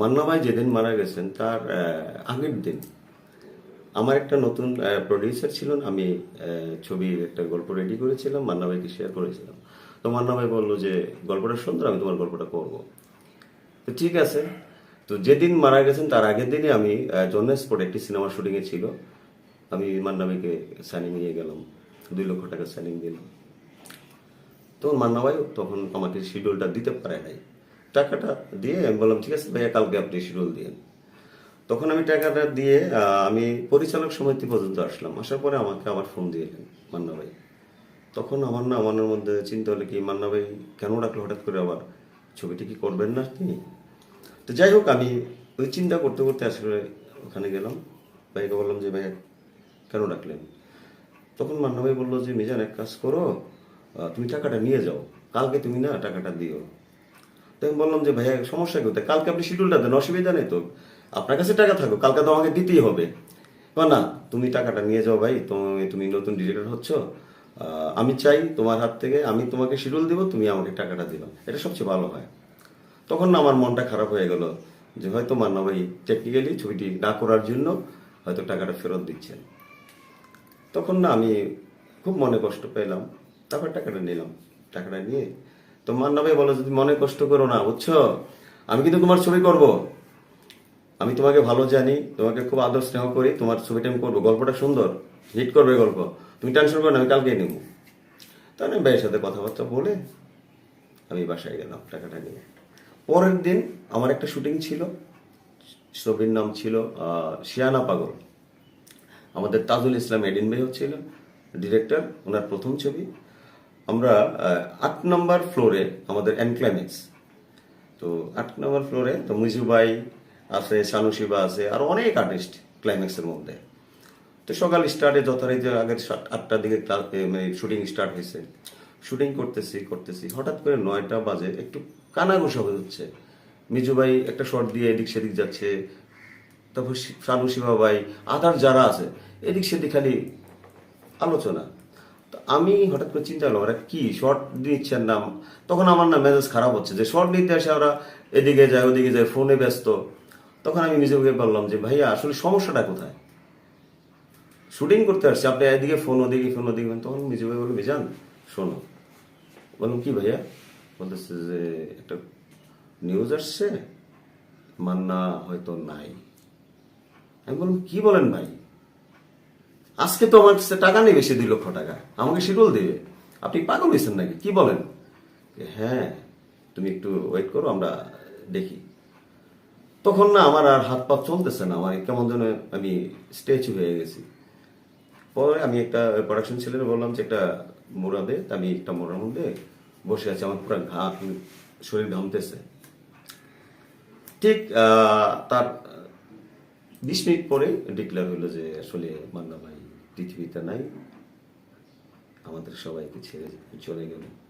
মান্না ভাই যেদিন মারা গেছেন, তার আগের দিন আমার একটা নতুন প্রডিউসার ছিলেন, আমি ছবির একটা গল্প রেডি করেছিলাম মান্না ভাইকে শেয়ার করেছিলাম। তো মান্না ভাই বলল যে, গল্পটা সুন্দর আমি তোমার গল্পটা করব। তো ঠিক আছে, তো যেদিন মারা গেছেন, তার আগের দিনই আমি জন্য স্পট একটি সিনেমা শুটিংয়ে ছিল। আমি মান্না ভাইকে সাইনিং নিয়ে গেলাম, দুই লক্ষ টাকা সাইনিং দিলাম। তখন মান্না ভাই তখন আমাকে শিডিউলটা দিতে পারে নাই। টাকাটা দিয়ে আমি বললাম, ঠিক আছে ভাইয়া, কালকে আপনি শিডিউল দিন। তখন আমি টাকাটা দিয়ে আমি পরিচালক সমিতি পর্যন্ত আসলাম। আসার পরে আমাকে আবার ফোন দিয়েলেন মান্না ভাই। তখন আমার না মনের মধ্যে চিন্তা হলো কি, মান্না ভাই কেন ডাকলো হঠাৎ করে আবার? ছবিটি কি করবেন না তিনি তো যাই হোক, আমি ওই চিন্তা করতে করতে আসলে ওখানে গেলাম। ভাইকে বললাম যে, ভাইয়া, কেন ডাকলেন? তখন মান্না ভাই বলল যে, মিজান, এক কাজ করো তুমি টাকাটা নিয়ে যাও। কালকে তুমি না টাকাটা দিও। আমি বললাম যে, ভাইয়া, সমস্যা কোথায় কালকে আপনি শিডিউলটা দেন, অসুবিধা নেই তো। আপনার কাছে টাকা থাকো কালকে তো আমাকে দিতেই হবে। না, তুমি টাকাটা নিয়ে যাও ভাই, তুমি তুমি নতুন ডিরেক্টর হচ্ছ। আমি চাই তোমার হাত থেকে, আমি তোমাকে শিডিউল দিব, তুমি আমাকে টাকাটা দিলাম এটা সবচেয়ে ভালো হয়। তখন না, আমার মনটা খারাপ হয়ে গেল যে, হয়তো মান্না ভাই টেকনিক্যালি ছবিটি না করার জন্য হয়তো টাকাটা ফেরত দিচ্ছেন। তখন না, আমি খুব মনে কষ্ট পেলাম। তারপর টাকাটা নিলাম। টাকাটা নিয়ে তো মান্না ভাই বলো, যদি মনে কষ্ট করো না, বুঝছ? আমি কিন্তু তোমার ছবি করব। আমি তোমাকে ভালো জানি, তোমাকে খুব আদর স্নেহ করি, তোমার ছবিটা আমি করব। গল্পটা সুন্দর, হিট করবে গল্প। তুমি টেনশন করো না, আমি কালকেই নেব। তাহলে আমি ভাইয়ের সাথে কথাবার্তা বলে আমি বাসায় গেলাম টাকাটা নিয়ে। পরের দিন আমার একটা শুটিং ছিল, ছবির নাম ছিল শিয়ানা পাগল। আমাদের তাজুল ইসলাম এডিন ভাই হচ্ছিল ডিরেক্টর ওনার প্রথম ছবি। আমরা আট নম্বর ফ্লোরে আমাদের এনক্লাইম্যাক্স তো আট নম্বর ফ্লোরে তো মুজু ভাই আছে, শানু শিবা আছে, আর অনেক আর্টিস্ট ক্লাইম্যাক্সের মধ্যে। তো সকাল স্টার্টে যথারীতি আগের আটটার দিকে মানে শুটিং স্টার্ট হয়েছে। শুটিং করতেছি করতেছি। হঠাৎ করে নয়টা বাজে, একটু কানাঘুষা হয়ে যাচ্ছে। মিজুবাই একটা শর্ট দিয়ে এদিক সেদিক যাচ্ছে। তারপর শি- শানু শিবা ভাই, আদার যারা আছে, এদিক সেদিক খালি আলোচনা। আমি হঠাৎ করে চিন্তা করলাম ওরা কি? শর্ট দিচ্ছেন না তখন আমার না মেজাজ খারাপ হচ্ছে যে শর্ট নিতে আসে ওরা, এদিকে যায়, ওদিকে যায়, ফোনে ব্যস্ত। তখন আমি নিজেকে বললাম যে, ভাইয়া, আসলে সমস্যাটা কোথায়? শুটিং করতে আসছে, আপনি এদিকে ফোন, ওদিকে ফোন, ওদিকে। তখন মিজু ভাই বলল মিজান শোনো। বললাম, কি ভাইয়া? বলতেছে যে, একটা নিউজ আসছে, মান্না হয়তো নাই। আমি বললাম, কি বলেন ভাই? আজকে তো আমার কাছে টাকা নেই বেশি, দুই লক্ষ টাকা। আমাকে শিডিউল দেবে। আপনি পাগল হয়েছেন নাকি? কি বলেন? হ্যাঁ তুমি একটু ওয়েট করো, আমরা দেখি। তখন না আমার আর হাত পা চলতেছে না, আমার কেমন যেন আমি স্ট্যাচু হয়ে গেছি। পরে আমি একটা প্রোডাকশন ছেলের বললাম যে, একটা মোড়া দে আমি একটা মোড়ার মধ্যে বসে আছি, আমার পুরো ঘা, শরীর ঘামতেছে। ঠিক তার বিশ মিনিট পরে ডিক্লেয়ার হলো যে আসলে মান্না ভাই পৃথিবীতে নাই। আমাদের সবাইকে ছেড়ে চলে গেল।